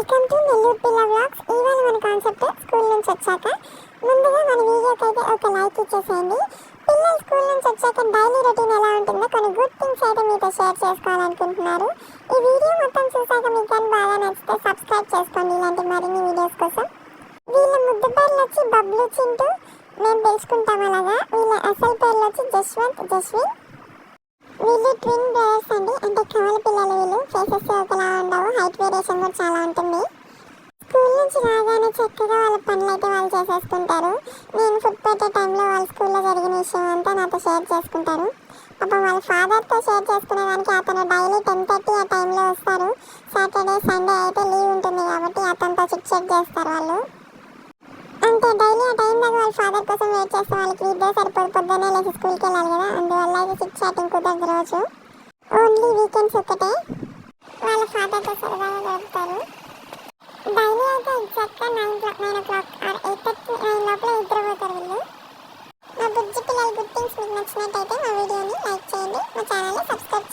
Welcome to Nellore పిల్ల blogs ఇవాళ మన కాన్సెప్ట్ స్కూల్ నుంచి వచ్చాక ముందుగా మన వీడియోకి అయితే ఒక లైక్ ఇచ్చేసేయండి. పిల్లలు స్కూల్ నుంచి వచ్చాక డైలీ రొటీన్ ఎలా ఉంటుందో కొన్ని గుడ్ థింగ్స్ అయితే మీతో షేర్ చేసుకోవాలనుకుంటున్నారు. ఈ వీడియో మొత్తం చూసాక మీకు కానీ బాగా నచ్చితే సబ్స్క్రైబ్ చేసుకోండి. ఇలాంటి మరిన్ని వీడియోస్ కోసం వీళ్ళ ముద్దు పేర్లు వచ్చి బబ్లు చింటూ. మేము తెలుసుకుంటాం అలాగా. వీళ్ళ అసలు పేర్లు వచ్చి జస్వంత్ జస్విన్. వేరియేషన్ కూడా చాలా ఉంటుంది. స్కూల్ నుంచి రాగానే చక్కగా వాళ్ళ పనులు అయితే వాళ్ళు చేసేసుకుంటారు. నేను ఫుడ్ పెట్టే టైంలో వాళ్ళ స్కూల్లో జరిగిన విషయం అంతా నాతో షేర్ చేసుకుంటారు. అప్పుడు వాళ్ళ ఫాదర్తో షేర్ చేసుకునేదానికి అతను డైలీ టెన్ థర్టీ ఆ టైంలో వస్తారు. సాటర్డే సండే అయితే లీవ్ ఉంటుంది కాబట్టి అతనితో చిట్ చెక్ చేస్తారు వాళ్ళు. అంటే డైలీ ఆ టైం దాకా వాళ్ళ ఫాదర్ కోసం వెయిట్ చేస్తే వాళ్ళకి వీడియో సరిపోదు. పొద్దున్నే లేచి స్కూల్కి వెళ్ళాలి కదా. అందువల్ల అయితే సిక్స్ చాటింగ్ కుదరదు రోజు. ఓన్లీ వీకెండ్స్ ఒకటే వాళ్ళ ఫాదర్తో సరదాగా గడుపుతారు. డైలీ అయితే ఎగ్జాక్ట్గా nine nine o'clock or eight thirty nine లోపల నిద్రపోతారు వీళ్ళు. మా బుజ్జి పిల్లల గుడ్ థింగ్స్ మీకు నచ్చినట్టయితే మా వీడియోని లైక్ చేయండి మా ఛానల్ని సబ్స్క్రైబ్